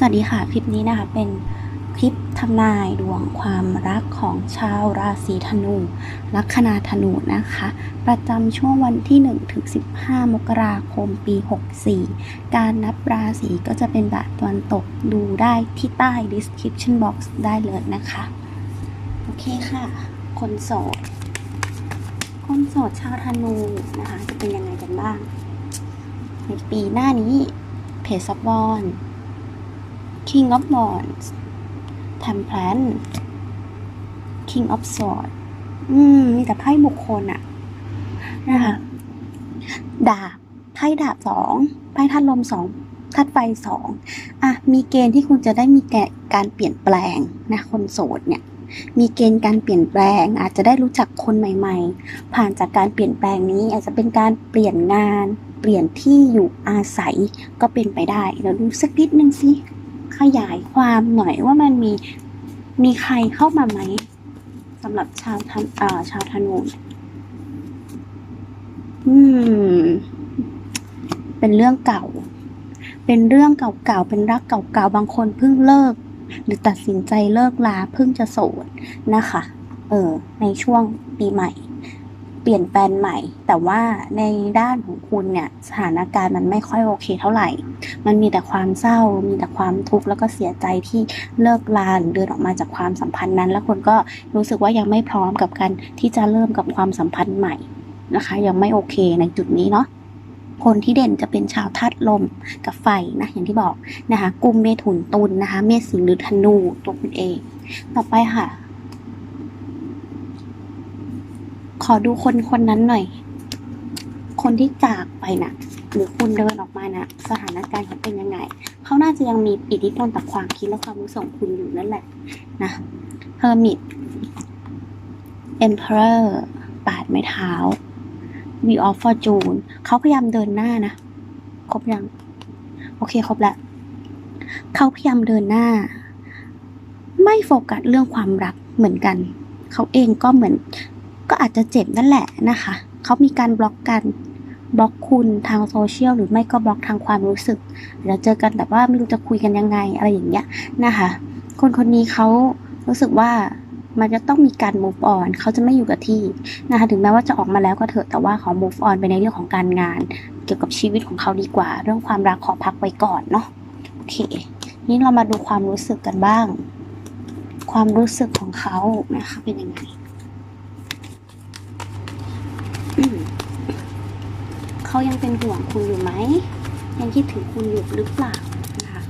สวัสดีค่ะ คลิปนี้นะคะเป็นคลิปทำนายดวงความรักของชาวราศีธนู ลัคนาธนูนะคะ ประจำช่วงวันที่1ถึง15 มกราคมปี 64 การนับราศีก็จะเป็นแบบตะวันตกดูได้ที่ใต้ description box ได้เลยนะคะ โอเคค่ะ คนโสด คนโสดชาวธนูนะคะ จะเป็นยังไงกันบ้าง ในปีหน้านี้เพจซับบอล King of Wands Temperance King of Swords อืม มีแต่ไพ่บุคคลอะนะคะดาบไพ่ดาบสองไพ่ธาตุลมสองธาตุไฟสองอะ มีเกณฑ์ที่คุณจะได้มีแกการเปลี่ยนแปลงนะคนโสดเนี่ย มีเกณฑ์การเปลี่ยนแปลง อาจจะได้รู้จักคนใหม่ ๆ ผ่านจากการเปลี่ยนแปลงนี้ อาจจะเป็นการเปลี่ยนงาน เปลี่ยนที่อยู่อาศัยก็เป็นไปได้เดี๋ยวดูสักนิดนึงสิ ขยายความหน่อยว่ามันมีมีใครเข้ามาไหมสำหรับชาวทันอ่าชาวธนูอืม เป็นเรื่องเก่า เป็นเรื่องเก่าๆ เป็นรักเก่าๆ บางคนเพิ่งเลิก หรือตัดสินใจเลิกลาเพิ่งจะโสดนะคะ เออ ในช่วงปีใหม่ ปลี่ยนแปลงใหม่ แต่ว่าในด้านของคุณเนี่ยสถานการณ์มันไม่ค่อยโอเคเท่าไหร่ มันมีแต่ความเศร้า มีแต่ความทุกข์แล้วก็เสียใจที่เลิกลาหรือเดินออกมาจากความสัมพันธ์นั้น แล้วคนก็รู้สึกว่ายังไม่พร้อมกับการที่จะเริ่มกับความสัมพันธ์ใหม่นะคะ ยังไม่โอเคในจุดนี้เนาะคนที่เด่นจะเป็นชาวธาตุลมกับไฟนะอย่างที่บอกนะคะกุมเมถุนตุลนะคะ เมษสิงห์หรือธนูตัวคุณเอง ต่อไปค่ะ ข อดูคนคนนั้นหน่อย คนที่จากไปนะหรือคุณเดินออกมานะสถานการณ์เขาเป็นยังไง เขาน่าจะยังมีอิทธิพลต่อความคิดและความรู้สึกของคุณอยู่นั่นแหละ นะ Hermit Emperor ปาดไม้เท้า Wheel of Fortune เขาพยายามเดินหน้านะ ครบยัง โอเคครบแล้วเขาพยายามเดินหน้า ไม่โฟกัสเรื่องความรักเหมือนกัน เขาเองก็เหมือน ก็อาจจะเจ็บนั่นแหละนะคะ เขามีการบล็อกกันบล็อกคุณทางโซเชียลหรือไม่ก็บล็อกทางความรู้สึกเดี๋ยวเจอกันแต่ว่าไม่รู้จะคุยกันยังไงอะไรอย่างเงี้ยนะคะ คนคนนี้เขารู้สึกว่ามันจะต้องมีการ move on เขาจะไม่อยู่กับที่นะคะ ถึงแม้ว่าจะออกมาแล้วก็เถอะ แต่ว่าขอ move on ไปในเรื่องของการงาน เกี่ยวกับชีวิตของเขาดีกว่า เรื่องความรักขอพักไว้ก่อนเนาะ โอเค นี่เรามาดูความรู้สึกกันบ้าง ความรู้สึกของเขานะคะเป็นยังไง อืม เขายังเป็นห่วงคุณอยู่ไหม ยังคิดถึงคุณอยู่หรือเปล่านะคะ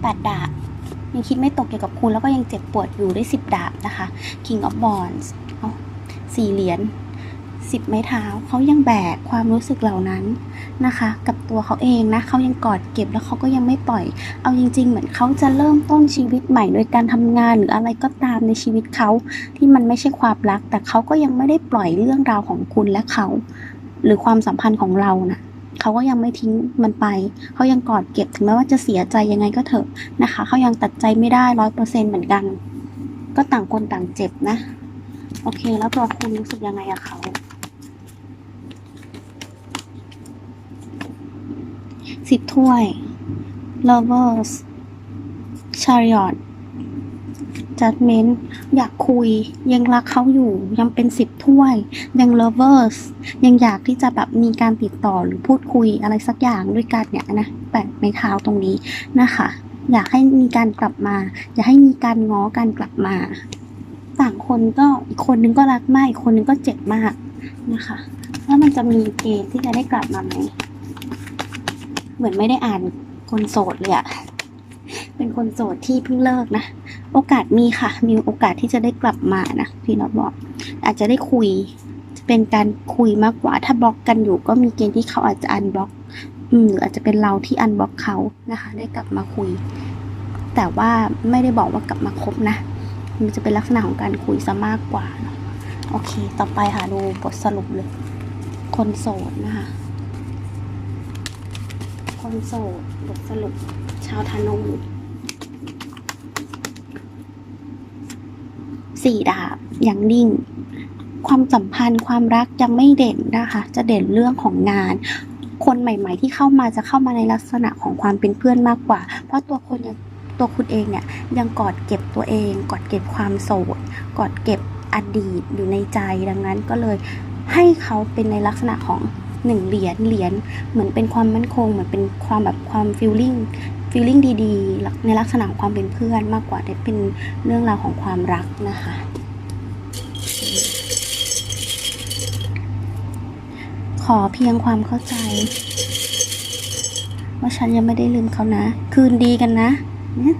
แปดดาบยังคิดไม่ตกเกี่ยวกับคุณแล้วก็ยังเจ็บปวดอยู่ได้สิบดาบนะคะ King of Wands เอาสี่เหรียญสิบไม้เท้าเขายังแบกความรู้สึกเหล่านั้น นะคะ กับตัวเขาเองนะเขายังกอดเก็บแล้วเขาก็ยังไม่ปล่อย เอาจริง ๆ เหมือนเขาจะเริ่มต้นชีวิตใหม่โดยการทำงานหรืออะไรก็ตามในชีวิตเขาที่มันไม่ใช่ความรัก แต่เขาก็ยังไม่ได้ปล่อยเรื่องราวของคุณและเขา หรือความสัมพันธ์ของเรานะเขาก็ยังไม่ทิ้งมันไป เขายังกอดเก็บถึงแม้ว่าจะเสียใจยังไงก็เถอะนะคะ เขายังตัดใจไม่ได้ร้อยเปอร์เซ็นเหมือนกัน ก็ต่างคนต่างเจ็บนะ โอเค แล้วตัวคุณรู้สึกยังไงกับเขา สิบถ้วย lovers chariot judgment อยากคุย ยังรักเขาอยู่ ยังเป็นสิบถ้วย ยัง lovers ยังอยากที่จะแบบมีการติดต่อหรือพูดคุยอะไรสักอย่างด้วยกันเนี่ยนะแปะในเท้าตรงนี้นะคะ อยากให้มีการกลับมา อยากให้มีการง้อการกลับมา ต่างคนก็อีกคนนึงก็รักมากอีกคนนึงก็เจ็บมากนะคะแล้วมันจะมีเกณฑ์ที่จะได้กลับมาไหม เหมือนไม่ได้อ่านคนโสดเลยอะเป็นคนโสดที่เพิ่งเลิกนะ โอกาสมีค่ะ มีโอกาสที่จะได้กลับมานะพี่น็อตบอก อาจจะได้คุยจะเป็นการคุยมากกว่า ถ้าบล็อกกันอยู่ก็มีเกณฑ์ที่เขาอาจจะอันบล็อก อืมหรืออาจจะเป็นเราที่อันบล็อกเขานะคะ ได้กลับมาคุย แต่ว่าไม่ได้บอกว่ากลับมาคบนะ มันจะเป็นลักษณะของการคุยซะมากกว่า โอเค ต่อไปค่ะดูบทสรุปเลย คนโสดนะคะ คนโสดบทสรุป ชาวธนูสี่ดาบยังนิ่ง ความสัมพันธ์ความรักยังไม่เด่นนะคะ จะเด่นเรื่องของงาน คนใหม่ ๆ ที่เข้ามาจะเข้ามาในลักษณะของความเป็นเพื่อนมากกว่า เพราะตัวคนยังตัวคุณเองเนี่ยยังกอดเก็บตัวเอง กอดเก็บความโสด กอดเก็บอดีตอยู่ในใจดังนั้นก็เลยให้เขาเป็นในลักษณะของ หนึ่งเหรียญเหรียญเหมือนเป็นความมั่นคง เหมือนเป็นความแบบความฟีลลิ่งฟีลลิ่งดีๆ ในลักษณะของความเป็นเพื่อนมากกว่าได้เป็นเรื่องราวของความรักนะคะ ขอเพียงความเข้าใจ ว่าฉันยังไม่ได้ลืมเขานะ คืนดีกันนะนี่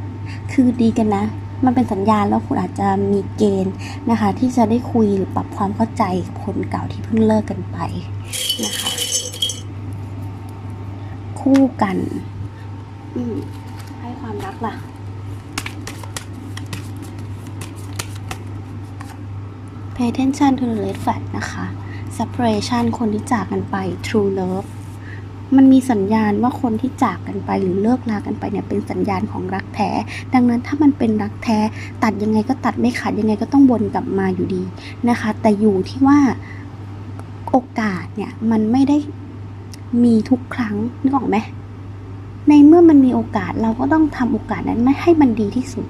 คืนดีกันนะ มันเป็นสัญญาณแล้วคุณอาจจะมีเกณฑ์นะคะ ที่จะได้คุยหรือปรับความเข้าใจกับคนเก่าที่เพิ่งเลิกกันไปนะคะ คู่กันอืมให้ความรักล่ะ pay attention to the red flag นะคะ separation คนที่จากกันไป true love มันมีสัญญาณว่าคนที่จากกันไปหรือเลิกลากันไปเนี่ยเป็นสัญญาณของรักแท้ ดังนั้นถ้ามันเป็นรักแท้ ตัดยังไงก็ตัดไม่ขาดยังไงก็ต้องวนกลับมาอยู่ดีนะคะ แต่อยู่ที่ว่าโอกาสเนี่ยมันไม่ได้ มีทุกครั้งนึกออกไหมในเมื่อมันมีโอกาสเราก็ต้องทำโอกาสนั้นไม่ให้มันดีที่สุด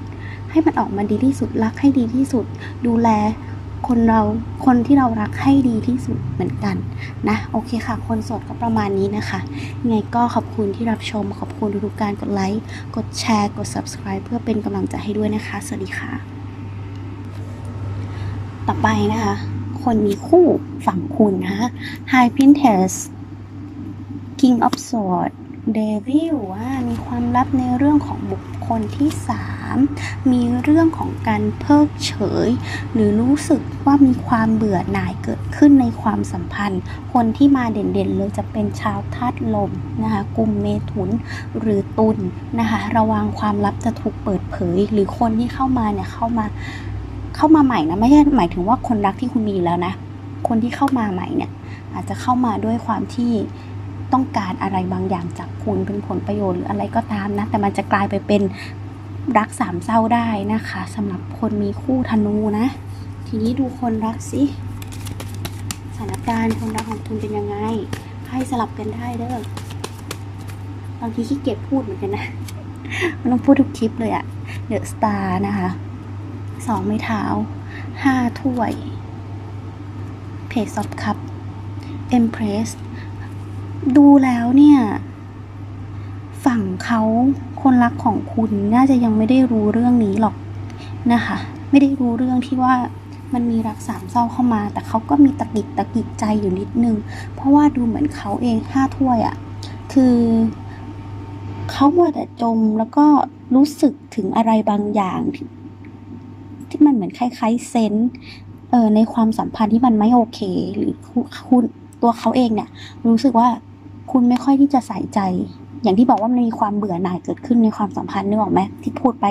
ให้มันออกมาดีที่สุดรักให้ดีที่สุด ดูแลคนเราคนที่เรารักให้ดีที่สุดเหมือนกันนะโอเคค่ะ คนโสดก็ประมาณนี้นะคะไงก็ขอบคุณที่รับชม ขอบคุณทุกการกดไลค์กดแชร์ กด subscribe เพื่อเป็นกำลังใจให้ด้วยนะคะ สวัสดีค่ะ ต่อไปนะคะ คนมีคู่ฝั่งคุณนะคะ High Princess King of Swords Devil ว่ามีความลับในเรื่องของบุคคลที่ 3 มีเรื่องของการเพิกเฉย หรือรู้สึกว่ามีความเบื่อหน่ายเกิดขึ้นในความสัมพันธ์ คนที่มาเด่นๆเลยจะเป็นชาวธาตุลมนะคะกลุ่มเมถุนหรือตุลนะคะระวังความลับจะถูกเปิดเผย หรือคนที่เข้ามาเนี่ยเข้ามาเข้ามาใหม่นะไม่ใช่หมายถึงว่าคนรักที่คุณมีอยู่แล้วนะ คนที่เข้ามาใหม่เนี่ยอาจจะเข้ามาด้วยความที่ ต้องการอะไรบางอย่างจากคุณเป็นผลประโยชน์หรืออะไรก็ตามนะ แต่มันจะกลายไปเป็นรักสามเศร้าได้นะคะสำหรับคนมีคู่ธนูนะ ทีนี้ดูคนรักสิสถานการณ์คนรักของคุณเป็นยังไงให้สลับกันได้เด้อบางทีขี้เกียจพูดเหมือนกันนะมันต้องพูดทุกคลิปเลยอะเดอะสตาร์นะคะสองไม้เท้าห้าถ้วยเพจซอฟคัพเอ็มเพรส ดูแล้วเนี่ย ฝั่งเขาคนรักของคุณน่าจะยังไม่ได้รู้เรื่องนี้หรอกนะคะ ไม่ได้รู้เรื่องที่ว่ามันมีรักสามเศร้าเข้ามา แต่เขาก็มีตะกิดตะกิดใจอยู่นิดนึง เพราะว่าดูเหมือนเขาเองห้าถ้วยอะ่ะ คือเขาว่าแต่จมแล้วก็รู้สึกถึงอะไรบางอย่าง ที่ที่มันเหมือนคล้ายๆเซนเออในความสัมพันธ์ที่มันไม่โอเค หรือคุณตัวเขาเองเนี่ย รู้สึกว่า คุณไม่ค่อยที่จะใส่ใจ อย่างที่บอกว่ามันมีความเบื่อหน่ายเกิดขึ้นในความสัมพันธ์นึกออกไหมที่พูดไป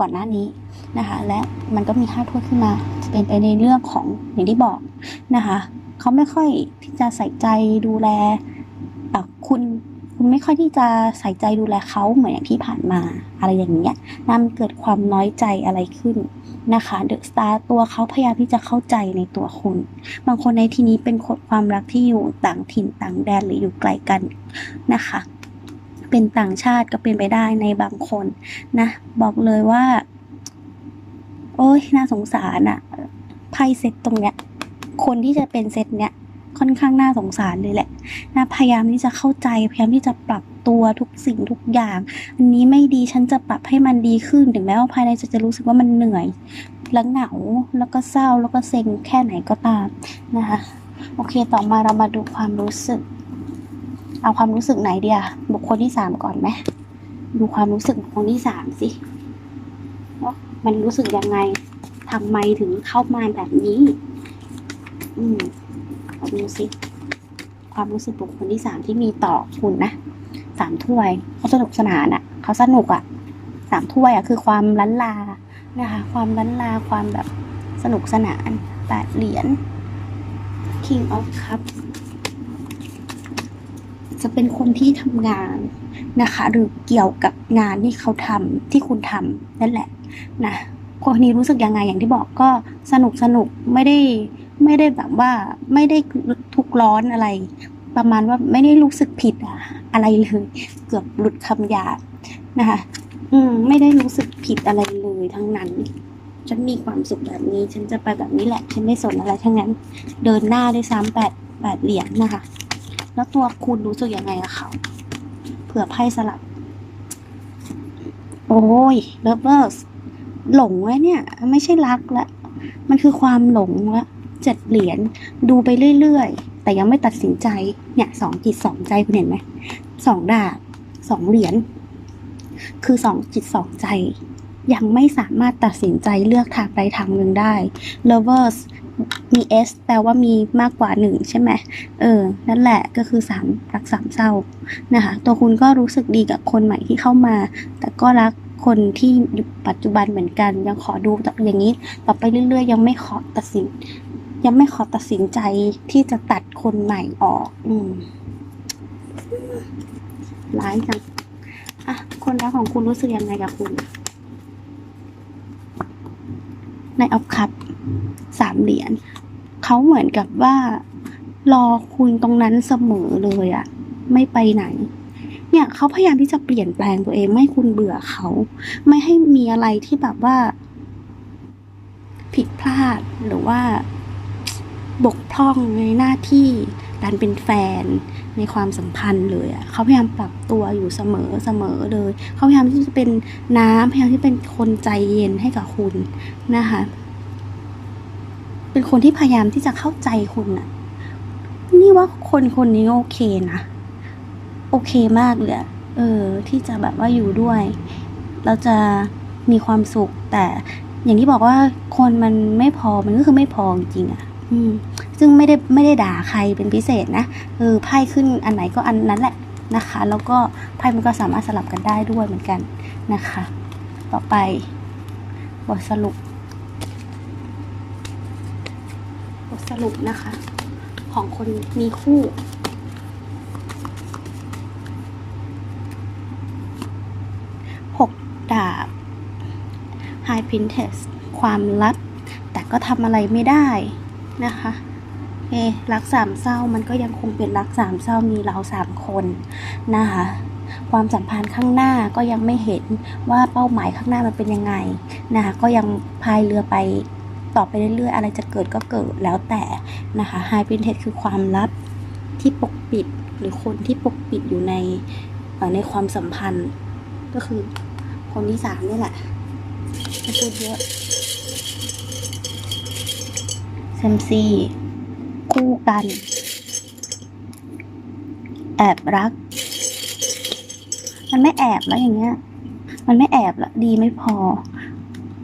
ก่อนหน้านี้นะคะ และมันก็มีห้าโทษขึ้นมาจะเป็นไปในเรื่องของอย่างที่บอกนะคะเขาไม่ค่อยที่จะใส่ใจดูแลคุณ คุณไม่ค่อยที่จะใส่ใจดูแลเขาเหมือนอย่างที่ผ่านมา อะไรอย่างเงี้ยนั่นเกิดความน้อยใจอะไรขึ้นนะคะเดอะสตาร์ตัวเขาพยายามที่จะเข้าใจในตัวคุณ บางคนในที่นี้เป็นคนความรักที่อยู่ต่างถิ่นต่างแดนหรืออยู่ไกลกันนะคะ เป็นต่างชาติก็เป็นไปได้ในบางคนนะบอกเลยว่า โอ้ยน่าสงสารอะไพ่เซตตรงเนี้ย คนที่จะเป็นเซตเนี้ยค่อนข้างน่าสงสารเลยแหละ นะพยายามที่จะเข้าใจพยายามที่จะปรับตัวทุกสิ่งทุกอย่าง อันนี้ไม่ดีฉันจะปรับให้มันดีขึ้นถึงแม้ว่าภายในจะจะรู้สึกว่ามันเหนื่อยและเหงาแล้วก็เศร้าแล้วก็เซ็งแค่ไหนก็ตามนะคะโอเคต่อมาเรามาดูความรู้สึก เอาความรู้สึกไหนเดียบุคคลที่สามก่อนไหมดูความรู้สึกบุคคลที่สามสิว่ามันรู้สึกยังไงทำไมถึงเข้ามาแบบนี้ อืมเอดูสิ ความรู้สึกบุคคลที่สามที่มีต่อคุณนะสามถ้วยเขาสนุกสนานอะ่ะเขาสนุกอะ่ะสามถ้วยอะ่ะคือความล้นลานะคะ ความล้นลาความแบบสนุกสนานแปดเหรียญ King of Cup จะเป็นคนที่ทำงานนะคะ หรือเกี่ยวกับงานที่เขาทำที่คุณทำนั่นแหละนะคนนี้รู้สึกยังไงอย่างที่บอกก็สนุกสนุกไม่ได้ ไม่ได้แบบว่าไม่ได้ทุกข์ร้อนอะไร ประมาณว่าไม่ได้รู้สึกผิดอะอะไรเลย เกือบหลุดคำหยาบนะคะ อืม ไม่ได้รู้สึกผิดอะไรเลยทั้งนั้น ฉันมีความสุขแบบนี้ ฉันจะไปแบบนี้แหละ ฉันไม่สนอะไรทั้งนั้น เดินหน้าด้วยซ้ำแปดแปดเหรียญนะคะ แล้วตัวคุณรู้สึกยังไงกับเขาเผื่อไพ่สลับ โอ้ยเลิฟเวอร์สหลงไว้เนี่ย ไม่ใช่รักละ มันคือความหลงละ เจ็ดเหรียญดูไปเรื่อยๆ แต่ยังไม่ตัดสินใจเนี่ยสองจิตสองใจคุณเห็นไหมสองดาบสองเหรียญคือสองจิตสองใจยังไม่สามารถตัดสินใจเลือกทางใดทางหนึ่งได้ lovers มี s แปลว่ามีมากกว่าหนึ่งใช่ไหมเออ นั่นแหละก็คือสามรักสามเศร้านะคะ ตัวคุณก็รู้สึกดีกับคนใหม่ที่เข้ามา แต่ก็รักคนที่อยู่ปัจจุบันเหมือนกัน ยังขอดูอย่างนี้ ต่อไปเรื่อยๆ ยังไม่ขอตัดสิน ยังไม่ขอตัดสินใจที่จะตัดคนใหม่ออก อืมร้ายจังอะ คนรักของคุณรู้สึกยังไงกับคุณในออฟคัพสามเหรียญเขาเหมือนกับว่า รอคุณตรงนั้นเสมอเลยอะไม่ไปไหน เนี่ยเขาพยายามที่จะเปลี่ยนแปลงตัวเอง ไม่คุณเบื่อเขา ไม่ให้มีอะไรที่แบบว่า ผิดพลาดหรือว่า บกพร่องในหน้าที่การเป็นแฟนในความสัมพันธ์เลยอะเขาพยายามปรับตัวอยู่เสมอเสมอเลย เขาพยายามที่จะเป็นน้ำพยายามที่เป็นคนใจเย็นให้กับคุณนะคะเป็นคนที่พยายามที่จะเข้าใจคุณอะนี่ว่าคนคนนี้โอเคนะโอเคมากเลยอเออ ที่จะแบบว่าอยู่ด้วย เราจะมีความสุขแต่อย่างที่บอกว่าคนมันไม่พอมันก็คือไม่พอจริงๆอะ อืมซึ่งไม่ได้ไม่ได้ด่าใครเป็นพิเศษนะเออไพ่ขึ้นอันไหนก็อันนั้นแหละนะคะ แล้วก็ไพ่มันก็สามารถสลับกันได้ด้วยเหมือนกันนะคะ ต่อไปบทสรุปบทสรุปนะคะ ของคนมีคู่หกดาบ High Princess ความลับ แต่ก็ทำอะไรไม่ได้ นะคะเอรักสามเศร้ามันก็ยังคงเป็นรักสามเศร้ามีเราสามคนนะคะความสัมพันธ์ข้างหน้าก็ยังไม่เห็นว่าเป้าหมายข้างหน้ามันเป็นยังไงนะคะก็ยังพายเรือไปต่อไปเรื่อยๆ อะไรจะเกิดก็เกิดแล้วแต่นะคะ High Princess คือความลับที่ปกปิดหรือคนที่ปกปิดอยู่ในในความสัมพันธ์ ก็คือคนที่สามนี่แหละไม่พูดเยอะ เซมซีคู่กัน แอบรัก มันไม่แอบแล้วอย่างเงี้ย มันไม่แอบละดีไม่พอ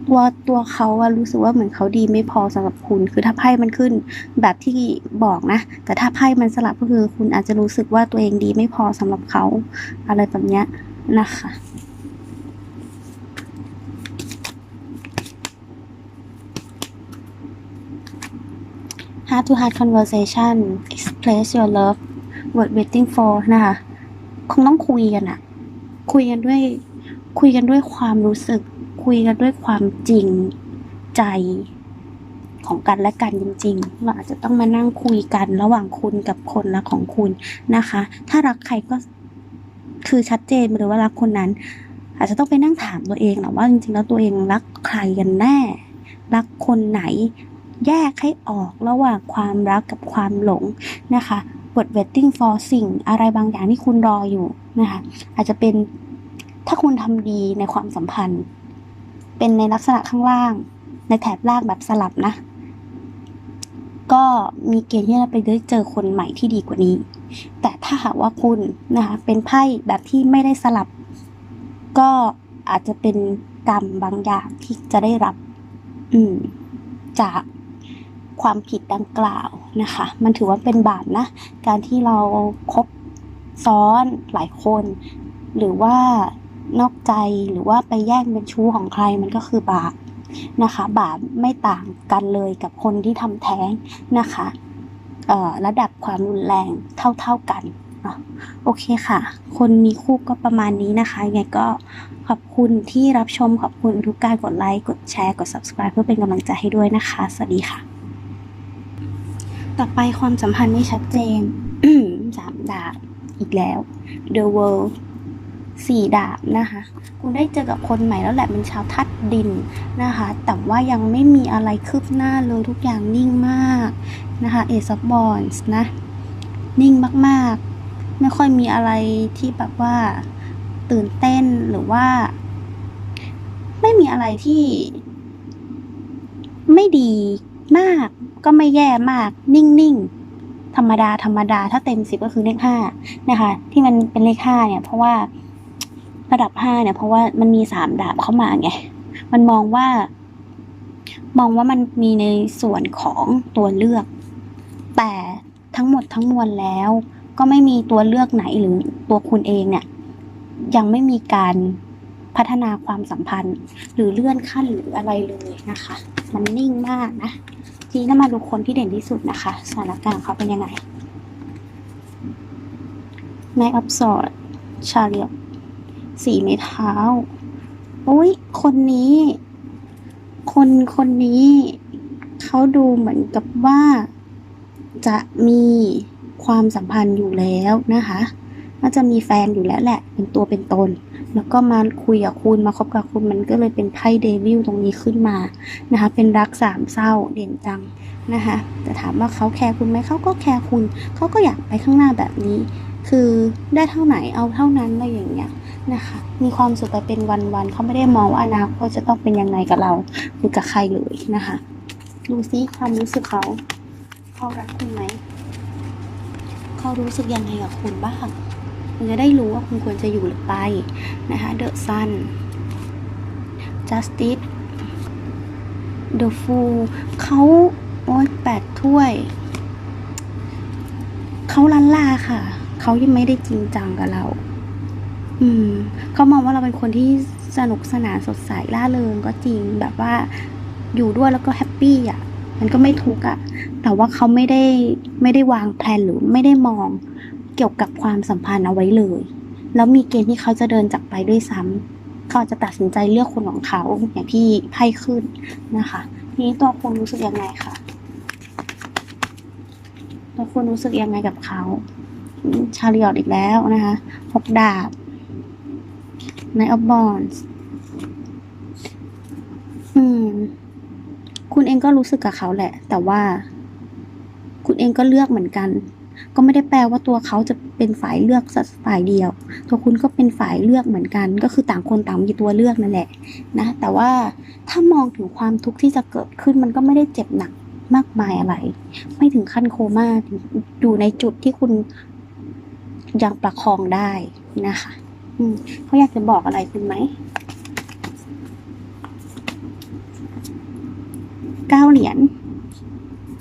ตัวตัวเขาอะรู้สึกว่าเหมือนเขาดีไม่พอสำหรับคุณ คือถ้าไพ่มันขึ้น แบบที่บอกนะ แต่ถ้าไพ่มันสลับก็คือคุณอาจจะรู้สึกว่าตัวเองดีไม่พอสำหรับเขา อะไรแบบเนี้ยนะคะ heart to heart conversation express your love what waiting for นะคะ คงต้องคุยกันอะคุยกันด้วย คุยกันด้วยความรู้สึก คุยกันด้วยความจริงใจของกันและกันจริงๆ เราอาจจะต้องมานั่งคุยกันระหว่างคุณกับคนรักของคุณนะคะ ถ้ารักใครก็คือชัดเจนเลยว่ารักคนนั้น อาจจะต้องไปนั่งถามตัวเองหละว่าจริงๆแล้วตัวเองรักใครกันแน่ รักคนไหน แยกให้ออกระหว่างความรักกับความหลงนะคะบท waiting for สิ่งอะไรบางอย่างที่คุณรออยู่นะคะอาจจะเป็นถ้าคุณทำดีในความสัมพันธ์ เป็นในลักษณะข้างล่าง ในแถบล่างแบบสลับนะ ก็มีเกณฑ์ที่จะไปได้เจอคนใหม่ที่ดีกว่านี้ แต่ถ้าหากว่าคุณนะคะเป็นไพ่แบบที่ไม่ได้สลับ ก็อาจจะเป็นกรรมบางอย่างที่จะได้รับ อืมจาก ความผิดดังกล่าวนะคะ มันถือว่าเป็นบาปนะ การที่เราคบซ้อนหลายคน หรือว่านอกใจหรือว่าไปแย่งเป็นชู้ของใครมันก็คือบาปนะคะ บาปไม่ต่างกันเลยกับคนที่ทำแท้งนะคะระดับความรุนแรงเท่า ๆกันโอเคค่ะ คนมีคู่ก็ประมาณนี้นะคะ ยังไงก็ขอบคุณที่รับชม ขอบคุณทุกการกดไลค์ กดแชร์ กด subscribe เพื่อเป็นกำลังใจให้ด้วยนะคะ สวัสดีค่ะ ต่อไปความสัมพันธ์ไม่ชัดเจนสามดาบอีกแล้ว The World สี่ดาบนะคะ คุณได้เจอกับคนใหม่แล้วแหละเป็นชาวทัดดินนะคะ แต่ว่ายังไม่มีอะไรคืบหน้าเลยทุกอย่างนิ่งมากนะคะ Ace of Wands นะ นิ่งมากๆ ไม่ค่อยมีอะไรที่แบบว่าตื่นเต้นหรือว่า ไม่มีอะไรที่ ไม่ดี มากก็ไม่แย่มาก นิ่งๆ ธรรมดาธรรมดา ถ้าเต็มสิบก็คือเลขห้านะคะ ที่มันเป็นเลขห้าเนี่ย เพราะว่าระดับห้าเนี่ย เพราะว่ามันมีสามดาบเข้ามาไงมันมองว่า มองว่ามันมีในส่วนของตัวเลือก แต่ทั้งหมดทั้งมวลแล้ว ก็ไม่มีตัวเลือกไหนหรือตัวคุณเองเนี่ย ยังไม่มีการพัฒนาความสัมพันธ์ หรือเลื่อนขั้นหรืออะไรเลยนะคะ มันนิ่งมากนะ ทีนี้เรามาดูคนที่เด่นที่สุดนะคะ สถานการณ์เขาเป็นยังไงในอับสอดชาเลียสี่ไม้เท้าโอ้ยคนนี้ คนคนนี้เขาดูเหมือนกับว่า จะมีความสัมพันธ์อยู่แล้วนะคะน่าจะมีแฟนอยู่แล้วแหละ เป็นตัวเป็นตน แล้วก็มาคุยกับคุณมาคบกับคุณมันก็เลยเป็นไพ่เดวิลตรงนี้ขึ้นมานะคะ เป็นรักสามเศร้าเด่นจังนะคะแต่ถามว่าเขาแคร์คุณไหมเขาก็แคร์คุณเขาก็อยากไปข้างหน้าแบบนี้ คือได้เท่าไหนเอาเท่านั้นอะไรอย่างเงี้ยนะคะ มีความสุขไปเป็นวันๆเขาไม่ได้มองว่าอนาคตจะต้องเป็นยังไงกับเราหรือกับใครเลยนะคะ ดูซิความรู้สึกเขาเขารักคุณไหมเขารู้สึกยังไงกับคุณบ้าง คุณจะได้รู้ว่าคุณควรจะอยู่หรือไปนะคะ The Sun Justice The Fool เขาโอ้ยแปดถ้วย เขาลันลาค่ะ เขายังไม่ได้จริงจังกับเรา อืม เขามองว่าเราเป็นคนที่สนุกสนานสดใสล่าเริงก็จริงแบบว่าอยู่ด้วยแล้วก็แฮปปี้อะ มันก็ไม่ทุกข์อะ แต่ว่าเขาไม่ได้ไม่ได้วางแผนหรือไม่ได้มอง กี่ยวกับความสัมพันธ์เอาไว้เลย แล้วมีเกณฑ์ที่เขาจะเดินจากไปด้วยซ้ำเขาจะตัดสินใจเลือกคนของเขาอย่างที่ไพ่ขึ้นนะคะทีนี้ตัวคุณรู้สึกยังไงคะตัวคุณรู้สึกยังไงกับเขา ชาลิออตอีกแล้วนะคะหกดาบ Knight of Wands อืม คุณเองก็รู้สึกกับเขาแหละ แต่ว่า คุณเองก็เลือกเหมือนกัน ก็ไม่ได้แปลว่าตัวเขาจะเป็นฝ่ายเลือกสักฝ่ายเดียว ตัวคุณก็เป็นฝ่ายเลือกเหมือนกัน ก็คือต่างคนต่างมีตัวเลือกนั่นแหละนะแต่ว่าถ้ามองถึงความทุกข์ที่จะเกิดขึ้นมันก็ไม่ได้เจ็บหนักมากมายอะไร ไม่ถึงขั้นโคม่าอยู่ในจุดที่คุณยังประคองได้นะคะอืมเขาอยากจะบอกอะไรคุณไหมเก้าเหรียญ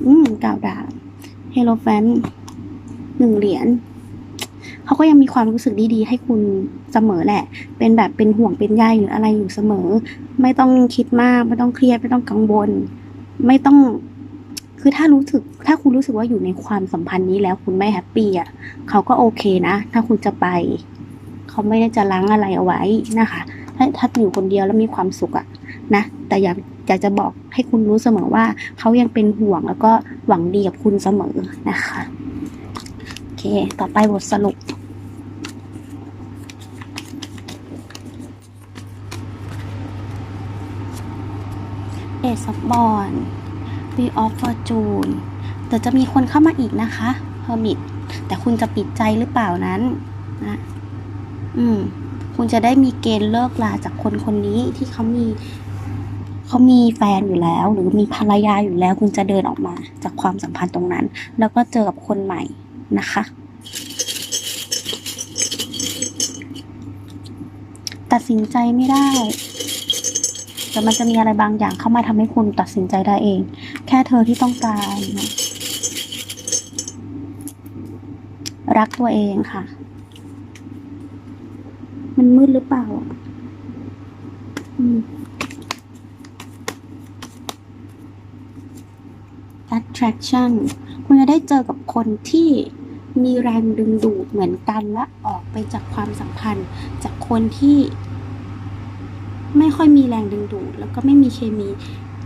อืมเก้าดาบเฮโลแฟน หนึ่งเหรียญเขาก็ยังมีความรู้สึกดีๆ ให้คุณเสมอแหละ เป็นแบบเป็นห่วงเป็นใยหรืออะไรอยู่เสมอ ไม่ต้องคิดมาก ไม่ต้องเครียด ไม่ต้องกังวล ไม่ต้อง คือถ้ารู้สึก ถ้าคุณรู้สึกว่าอยู่ในความสัมพันธ์นี้แล้วคุณไม่แฮปปี้อะเขาก็โอเคนะ ถ้าคุณจะไป เขาไม่ได้จะล้างอะไรเอาไว้นะคะ ถ้าถ้าอยู่คนเดียวแล้วมีความสุขอะนะ แต่อยากอยากจะบอกให้คุณรู้เสมอว่า เขายังเป็นห่วงแล้วก็หวังดีกับคุณเสมอนะคะ เค ต่อไปบทสรุป เอซอฟบอลวีออฟฟอร์จูนแต่จะมีคนเข้ามาอีกนะคะเ e อร์มิตแต่คุณจะปิดใจหรือเปล่านั้นนะอืม คุณจะได้มีเกณฑ์เลิกลาจากคนคนนี้ที่เขามีเขามีแฟนอยู่แล้ว หรือมีภรรยาอยู่แล้ว คุณจะเดินออกมาจากความสัมพันธ์ตรงนั้น แล้วก็เจอกับคนใหม่ นะคะ ตัดสินใจไม่ได้ แต่มันจะมีอะไรบางอย่างเข้ามาทำให้คุณตัดสินใจได้เอง แค่เธอที่ต้องการนะรักตัวเองค่ะ มันมืดหรือเปล่าอืม attraction คุณจะได้เจอกับคนที่ มีแรงดึงดูดเหมือนกันและออกไปจากความสัมพันธ์ จากคนที่ ไม่ค่อยมีแรงดึงดูด แล้วก็ไม่มีเคมี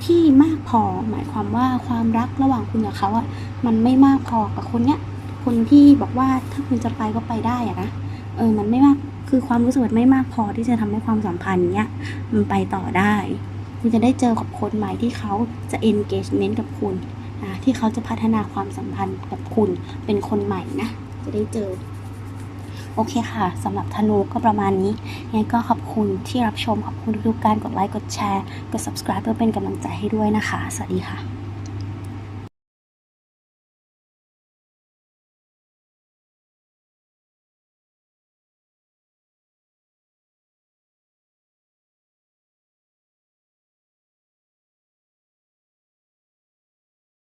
ที่มากพอ หมายความว่าความรักระหว่างคุณกับเขาอะมันไม่มากพอกับคนเนี้ยคนที่บอกว่าถ้าคุณจะไปก็ไปได้อะนะเออมันไม่มากคือความรู้สึกมันไม่มากพอที่จะทำให้ความสัมพันธ์เนี้ยมันไปต่อได้ คุณจะได้เจอกับคนใหม่ที่เขาจะ engagement กับคุณ นะที่เขาจะพัฒนาความสัมพันธ์กับคุณเป็นคนใหม่นะ จะได้เจอ โอเคค่ะสำหรับธนูก็ประมาณนี้งั้นก็ขอบคุณที่รับชม ขอบคุณทุกๆการกดไลค์ กดแชร์ กด subscribe เพื่อเป็นกำลังใจให้ด้วยนะคะ สวัสดีค่ะ